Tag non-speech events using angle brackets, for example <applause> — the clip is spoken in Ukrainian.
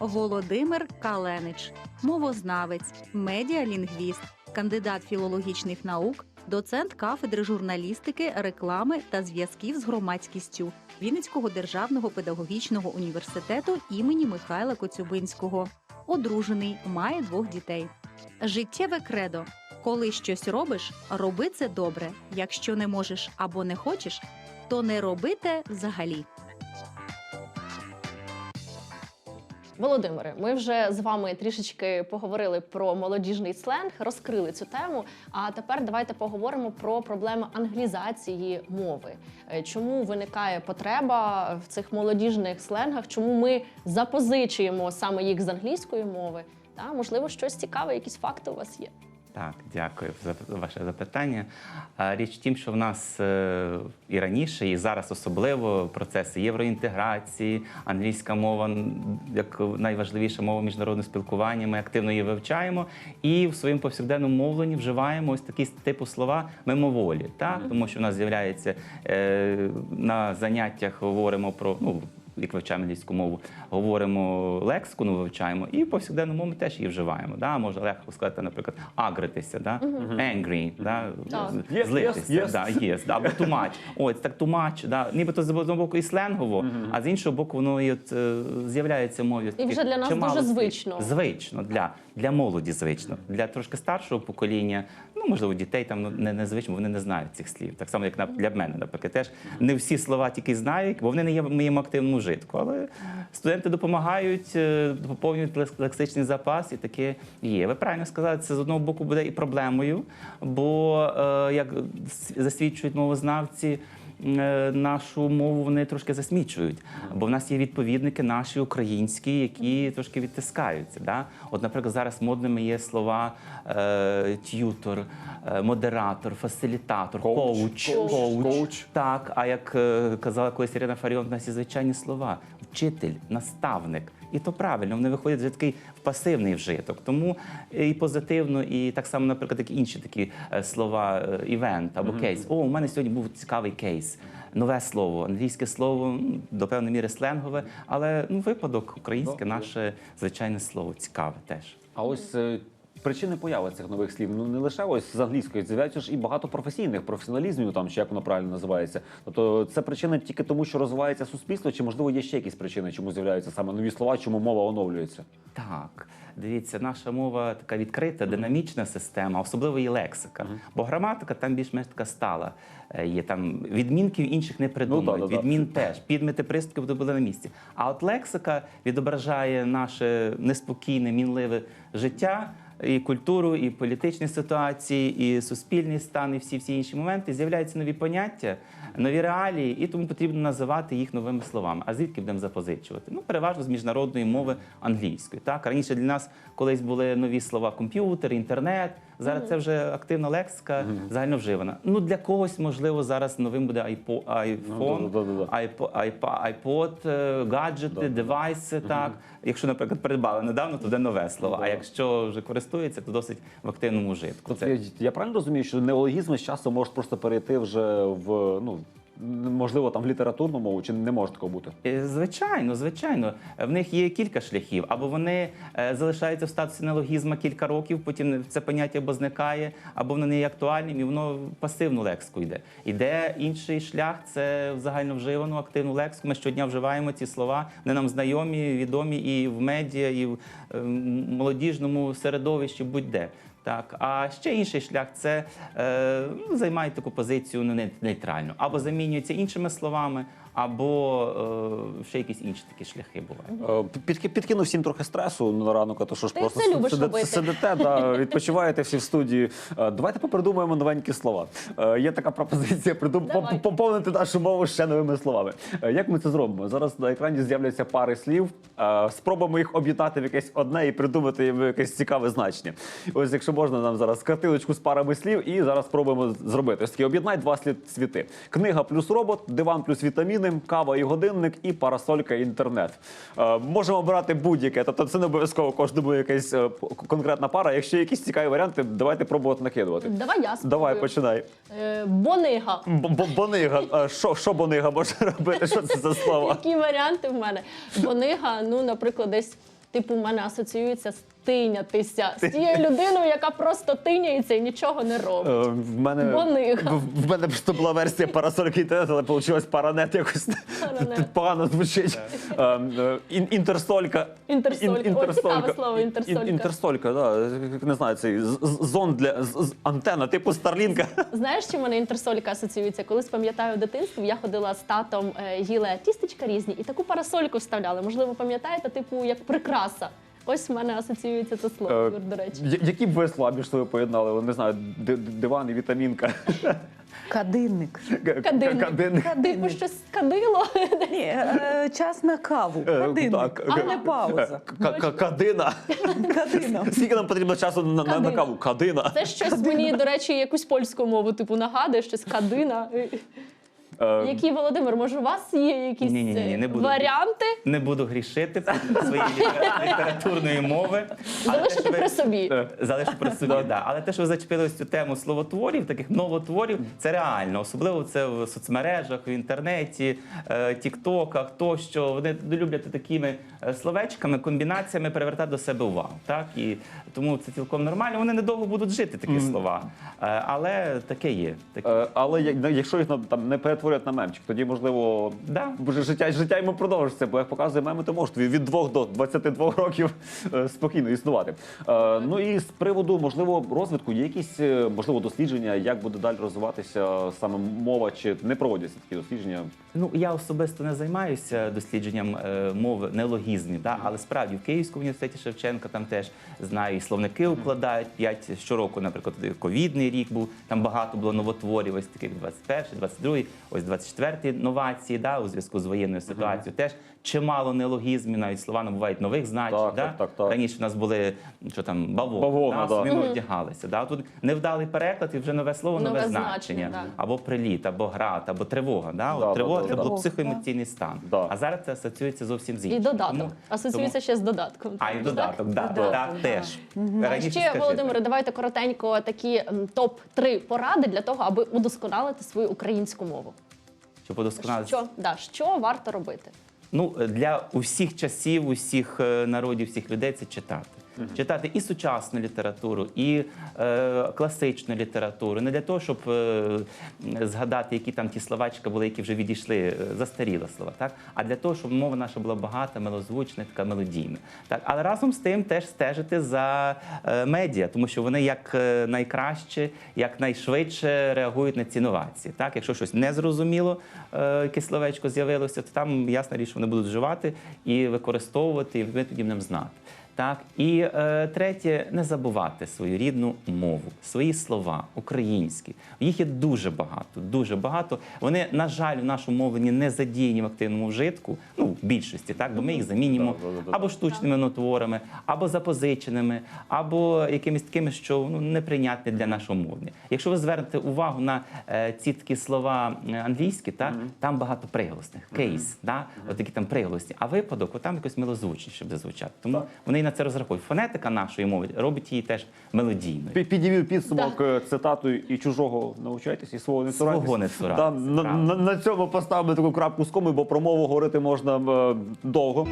Володимир Каленич, мовознавець, медіалінгвіст, кандидат філологічних наук, доцент кафедри журналістики, реклами та зв'язків з громадськістю Вінницького державного педагогічного університету імені Михайла Коцюбинського. Одружений, має двох дітей. Життєве кредо. Коли щось робиш, роби це добре. Якщо не можеш або не хочеш, то не роби те взагалі. Володимире, ми вже з вами трішечки поговорили про молодіжний сленг, розкрили цю тему. А тепер давайте поговоримо про проблеми англізації мови. Е, Чому виникає потреба в цих молодіжних сленгах? Чому ми запозичуємо саме їх з англійської мови? Та можливо, щось цікаве, якісь факти у вас є. Так, дякую за ваше запитання. Річ в тім, що в нас е, і раніше, і зараз особливо процеси євроінтеграції, англійська мова як найважливіша мова міжнародного спілкування. Ми активно її вивчаємо і в своєму повсякденному мовленні вживаємо ось такі типу слова мимоволі. Так? Тому що в нас з'являється е, на заняттях говоримо про ну. Як вивчаємо англійську мову, говоримо лексику, ну вивчаємо, і в повсякденному мові теж її вживаємо. Да? Можна легко сказати, наприклад, агритися, да? angry, да? Злитися, yes, yes. Да, yes, да? або too much. Ось так too much, да? нібито з одного боку і сленгово, а з іншого боку, воно і от, е, з'являється мові. І вже для нас чимало дуже слів. звично. Звично, для, для молоді звично. Для трошки старшого покоління, ну, можливо, дітей там ну, не, не звично, вони не знають цих слів. Так само, як на, для мене, наприклад. Теж не всі слова тільки знають, бо вони не є в моєму активному. Але студенти допомагають, е, поповнюють лекс- лексичний запас, і таке є. Ви правильно сказали, це з одного боку буде і проблемою, бо, е, як засвідчують мовознавці, нашу мову вони трошки засмічують. Бо в нас є відповідники наші українські, які трошки відтискаються. Да? От, наприклад, зараз модними є слова е, т'ютор, е, модератор, фасилітатор, Коуч. коуч, Коуч. Коуч. Так, а як е, казала колись Ірина Фаріон, в нас є звичайні слова: вчитель, наставник. І то правильно, вони виходять вже такий в пасивний вжиток. Тому і позитивно, і так само, наприклад, такі інші такі е, слова, е, івент або кейс. О, у мене сьогодні був цікавий кейс. Нове слово, англійське слово, до певної міри сленгове, але ну, випадок українське, наше звичайне слово, цікаве теж. А ось е, причини появи цих нових слів ну не лише ось з англійської, з'являються ж і багато професійних професіоналізмів, там чи як воно правильно називається. Тобто це причина тільки тому, що розвивається суспільство, чи можливо є ще якісь причини, чому з'являються саме нові слова, чому мова оновлюється? Так, дивіться, наша мова така відкрита, динамічна система, особливо її лексика. Бо граматика там більш-менш така стала. Е, Є там відмінків інших не придумують. Ну, да, да, да. Відмін теж. Підмети приступів були на місці. А от лексика відображає наше неспокійне, мінливе життя. І культуру, і політичні ситуації, і суспільний стан, і всі всі інші моменти з'являються нові поняття, нові реалії, і тому потрібно називати їх новими словами. А звідки будемо запозичувати? Ну, переважно з міжнародної мови англійської. Так раніше для нас колись були нові слова комп'ютер, інтернет. Зараз це вже активна лексика, загально вживана. Ну для когось можливо зараз новим буде айпо, айфон, Ну, айпо, айпод, е, гаджети, девайси. Так, якщо, наприклад, придбали недавно, то буде нове слово. Ну, А якщо вже користується, то досить в активному житку. Тобто Це я, я правильно розумію, що неологізми з часом можуть просто перейти вже в ну можливо там в літературну мову, чи не може такого бути? Е, Звичайно, звичайно. В них є кілька шляхів. Або вони е, залишаються в статусі неологізма кілька років, потім це поняття або зникає, або воно не є актуальним, і воно в пасивну лексику йде. Іде інший шлях це в загальновживану активну лексику. Ми щодня вживаємо ці слова. Вони нам знайомі, відомі і в медіа, і в е, молодіжному середовищі, будь-де. Так, а ще інший шлях це е, ну, займають таку позицію ну, нейтральну, або замінюються іншими словами, або е, ще якісь інші такі шляхи бувають. Е, Під, підкину всім трохи стресу на ранок, а то що ж Ти просто це сидите, сидите да, <laughs> відпочиваєте всі в студії. Е, Давайте попридумаємо новенькі слова. Е, Є така пропозиція <laughs> придум... Поповнити нашу мову ще новими словами. Е, Як ми це зробимо? Зараз на екрані з'являться пари слів. Е, Спробуємо їх об'єднати в якесь одне і придумати їм якесь цікаве значення. Ось, якщо можна, нам зараз картиночку з парами слів, і зараз спробуємо зробити. Ось такі об'єднай два слід світи: книга плюс робот, диван плюс вітаміни, кава і годинник, і парасолька і інтернет. Е, можемо обирати будь-яке, тобто це не обов'язково кожному якась е, конкретна пара. Якщо є якісь цікаві варіанти, давайте пробувати накидувати. Давай я спробую. Давай, починай. Е, Бонига. Б- б- Бонига. Е, Що, що бонига може <laughs> робити? Що це за слова? Які варіанти в мене? Бонига, ну, наприклад, десь типу, в мене асоціюється з тинятися, з тією людиною, яка просто тиняється і нічого не Е, робить. В мене, в, в мене просто була версія парасольки інтернет, але вийшло паранет якось Паранет. погано звучить. Е, е, ін- Інтерстолька. Інтерстолька. О, цікаве слово, Ін- інтерстолька. ін- Інтерстолька, да. Не знаю, цей з- з- зонд для з- з- антенна, типу Старлінка. Знаєш, чим мене інтерсолька асоціюється? Колись пам'ятаю в дитинстві, я ходила з татом, е, їла тістечка різні і таку парасольку вставляли. Можливо, пам'ятаєте, типу як прикраса. Ось в мене асоціюється це слово, Е, до речі. Я- Які б ви слова між собою поєднали? О, Не знаю, ди- ди- диван і вітамінка. Кадинник. Кадильник. Кадильник. Типу Кадинник. щось кадило. Ні, е, час на каву. Е, Кадинник, так, а е, не пауза. К- к- Кадина. Кадина. <laughs> Скільки нам потрібно часу на, на, на Кадина. каву? Кадина. Це щось мені, до речі, якусь польську мову, типу, нагадує, щось кадина. Е, Які, Володимир, може, у вас є якісь Ні-ні-ні, е, не буду. варіанти? Не буду грішити своєї літера- літературної мови. Але те, Залишити що ви- при собі. Е, Залишу про собі, да. Але те, що ви зачепили ось цю тему словотворів, таких новотворів, це реально. Особливо це в соцмережах, в інтернеті, е, тіктоках, тощо. Вони люблять такими е, словечками, комбінаціями перевертати до себе увагу. Так? І тому це цілком нормально. Вони недовго будуть жити, такі слова. Е, Але таке є. Таке. Е, Але як- якщо їх на- там не перетворять на мемчик, тоді можливо Да. вже життя життя йому продовжиться, бо як показує меми, то можуть від 2 до 22 років е, спокійно існувати. Е, Ну і з приводу можливо розвитку є якісь е, можливо дослідження, як буде далі розвиватися саме мова, чи не проводяться такі дослідження? Ну я особисто не займаюся дослідженням е, мови нелогізмів, да? але справді в Київському університеті Шевченка там теж знаю, і словники укладають п'ять щороку, наприклад, ковідний рік був, там багато було новотворів, ось таких 21, 22, ось 24 новації, да, у зв'язку з воєнною ситуацією. Теж чимало нелогізмів, навіть слова набувають нових значень. Так, да? так, так, так. Раніше в нас були що там бавовна, Бавовна, да, да. ми вдягалися. Да? Тут невдалий переклад і вже нове слово, нове, Нове значення. значення, да. Або приліт, або град, або тривога. Да? От Да, да, тривога да, це да. було Да. психоемоційний стан. Да. А зараз це асоціюється зовсім з І додаток. Тому- Асоціюється ще з додатком. А, і додаток, да, Додаток, так, да. теж. А ще. Володимире, давайте коротенько такі топ-3 поради для того, аби удосконалити свою українську мову. Щоб удосконалити. Що, да, що варто робити? Ну, для усіх часів, усіх е, народів, всіх людей це читати. Читати і сучасну літературу, і е, класичну літературу. Не для того, щоб е, згадати, які там ті словачка були, які вже відійшли, е, застаріли слова, так? а для того, щоб мова наша була багата, милозвучна, така мелодійна. Так? Але разом з тим теж стежити за е, медіа, тому що вони як е, найкраще, як найшвидше реагують на ці новації. Так? Якщо щось незрозуміло, е, якесь словечко з'явилося, то там ясна річ, вони будуть вживати і використовувати, і ми тоді будемо знати. Так, і е, третє, не забувати свою рідну мову, свої слова українські. Їх є дуже багато, дуже багато. Вони, на жаль, в нашому мовленні не задіяні в активному вжитку, ну в більшості, так, бо ми їх да. або штучними нотворами, або запозиченими, або якимись такими, що ну неприйнятні для нашого мовлення. Якщо ви звернете увагу на е, ці такі слова е, англійські, так там багато приголосних, кейс, да, от такі там приголосні. А випадок, от там якось милозвучніше буде звучати. Тому вони на це розраховують. Фонетика нашої мови робить її теж мелодійною. Пі- Підівів підсумок цитату і чужого навчайтесь, і свого не. Свого не Да, на, на, на цьому поставимо таку крапку з коми, бо про мову говорити можна е, довго.